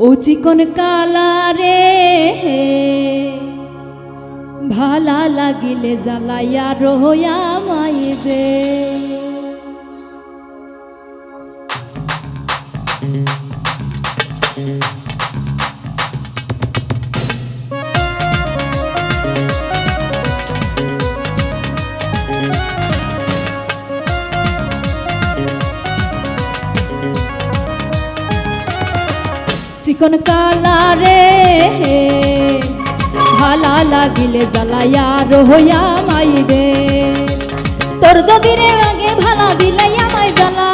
ও চিকন কালারে ভালা লাগিলে জ্বালাইয়া রহয়া মাইবে চিকন কালারে ভালা লাগিলে জ্বালাইয়া রহয়া মাইবে তোর যদি রে আগে ভালা দিলে আমায় জ্বালা।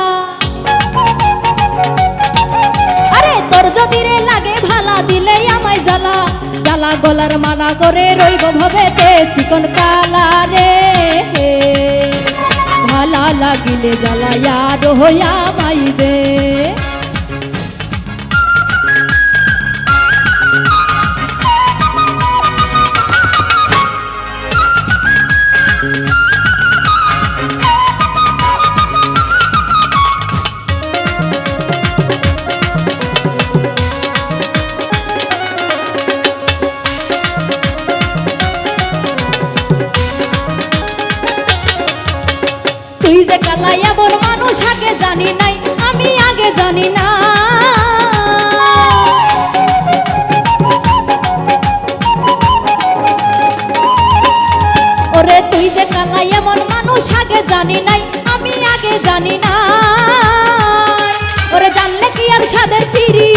আরে তোর যদি রে লাগে ভালা দিলে আমায় জ্বালা। জ্বালা গলার মানা করে রইব ভবেতে চিকন কালারে ভালা লাগিলে জ্বালাইয়া রহয়া মাইবে তুই যে কালাই এমন মানুষ ওরে তুই যে কালাই এমন মানুষ, আগে জানি নাই, আমি আগে জানি না ওরে, জানলে কি আর সাদের ফিরি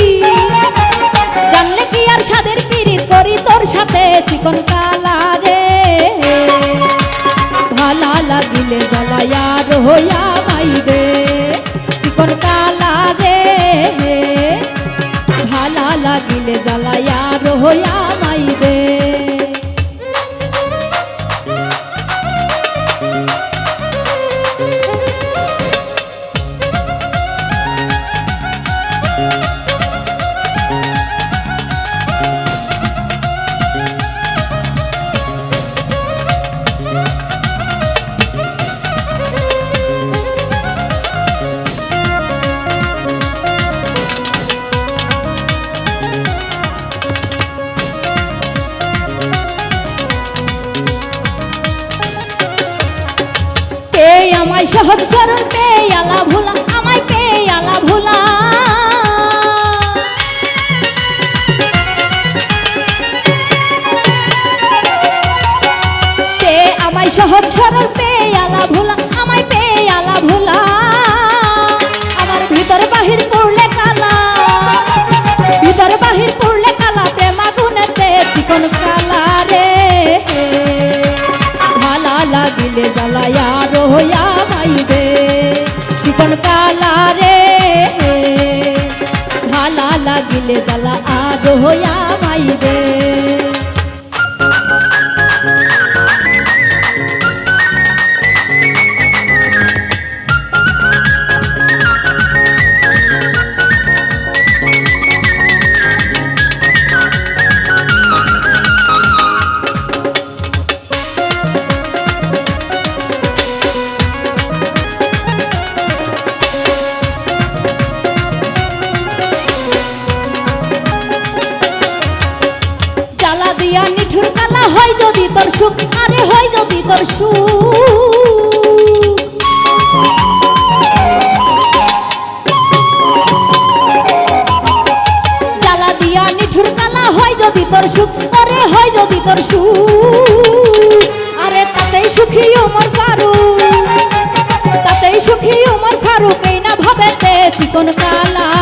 জানলে কি আর সাদের ফিরি করি তোর সাথে চিকন কালারে। ভালা লাগিলে জ্বালায়া রহয়া মাইবে চিকন কালা রে ভালা লাগিলে জ্বালায়া রহয়া আমায় সহজ সরল পে আলা ভোলা, আমায় পে আলা ভোলা। আমায় সহজ সরল পে আলা ভোলা, আমায় পে আলা ভোলা। আমার ভিতর বাহির পড়লে কালা, ভিতর বাহির পড়লে কালা, প্রেম আগুনেতে চিকন কালা রে। ভালা লাগিলে জ্বালায়া রহয়া মাইবে জীবন কালা রে ভালা লাগিলে জ্বালা আর রহয়া হয় যদি তোর সুখ, আরে হয় যদি তোর জ্বালা দিয়া নিঠুর কালা হয় যদি তোর সুখ, আরে হয় যদি তোর আরে তাতেই সুখী আমার ফারুক, তাতেই সুখী আমার ফারুক, এই না ভাবেতে চিকন কালা।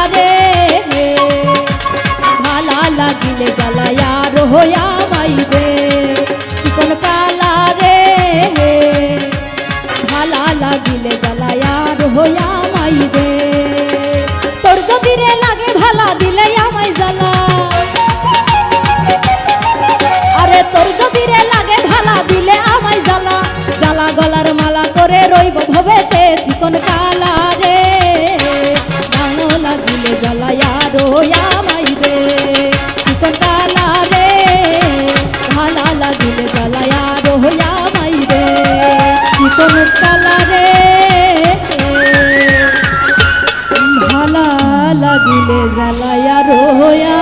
রইব ভবেতে চিকন কালা রে। ভালো লাগিলে জ্বালায়া রোয়া মাইবে চিকন কালা রে, ভালা লাগিলে জ্বালায়া রোয়া মাইবে চিকন কালা রে, ভালা লাগিলে জ্বালা জ্বালাইয়া রোয়া